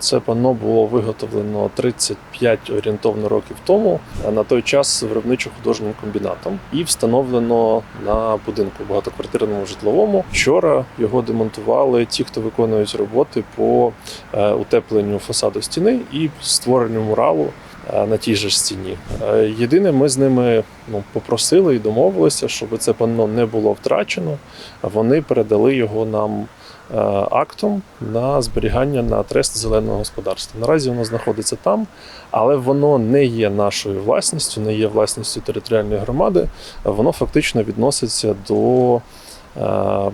Це панно було виготовлено 35 орієнтовно років тому на той час виробничо-художнім комбінатом і встановлено на будинку багатоквартирному житловому. Вчора його демонтували ті, хто виконують роботи по е, утепленню фасаду стіни і створенню муралу на тій же стіні. Е, Єдине, ми з ними ну, попросили і домовилися, щоб це панно не було втрачено. Вони передали його нам е, актом на зберігання на трест зеленого господарства. Наразі воно знаходиться там, але воно не є нашою власністю, не є власністю територіальної громади. Воно фактично відноситься до е,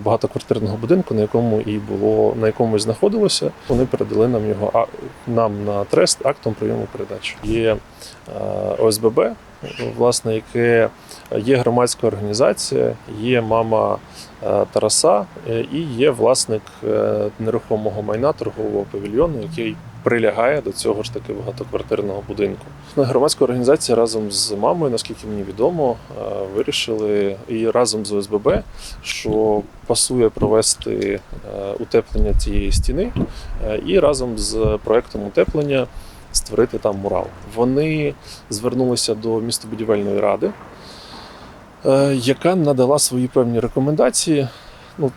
багатоквартирного будинку, на якому і було на якому і знаходилося. Вони передали нам його а- нам на трест актом прийому передачі. Є е, ОСББ, власне, яке є громадська організація, є мама е, Тараса е, і є власник е, нерухомого майна торгового павільйону, який прилягає до цього ж таки багатоквартирного будинку. Громадська організація разом з мамою, наскільки мені відомо, е, вирішили і разом з ОСББ, що пасує провести е, утеплення цієї стіни, е, і разом з проектом утеплення створити там мурал. Вони звернулися до містобудівельної ради, яка надала свої певні рекомендації. Ну,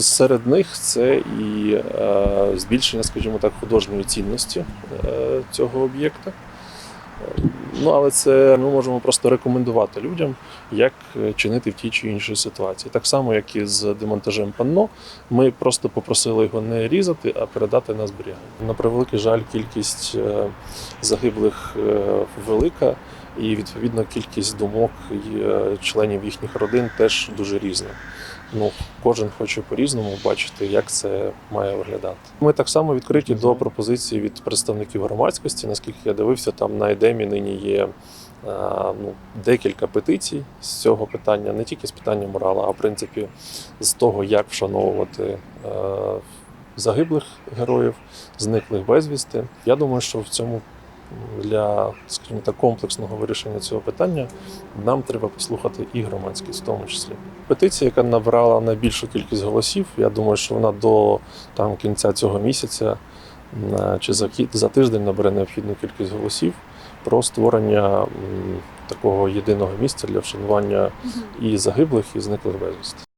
серед них це і е, збільшення, скажімо так, художньої цінності е, цього об'єкта. Ну, але це ми можемо просто рекомендувати людям, як е, чинити в тій чи іншій ситуації. Так само, як і з демонтажем панно, ми просто попросили його не різати, а передати на зберігання. На превеликий жаль, кількість загиблих велика, і відповідно кількість думок е, членів їхніх родин теж дуже різна. Ну, кожен хоче по-різному бачити, як це має виглядати. Ми так само відкриті до пропозицій від представників громадськості. Наскільки я дивився, там на Едемі нині є е, ну, декілька петицій з цього питання, не тільки з питання морала, а в принципі з того, як вшановувати е, загиблих героїв, зниклих безвісти. Я думаю, що в цьому для, скажімо так, комплексного вирішення цього питання нам треба послухати і громадськість, в тому числі. Петиція, яка набрала найбільшу кількість голосів, я думаю, що вона до там, кінця цього місяця чи за, за тиждень набере необхідну кількість голосів про створення такого єдиного місця для вшанування і загиблих, і зниклих безвісти.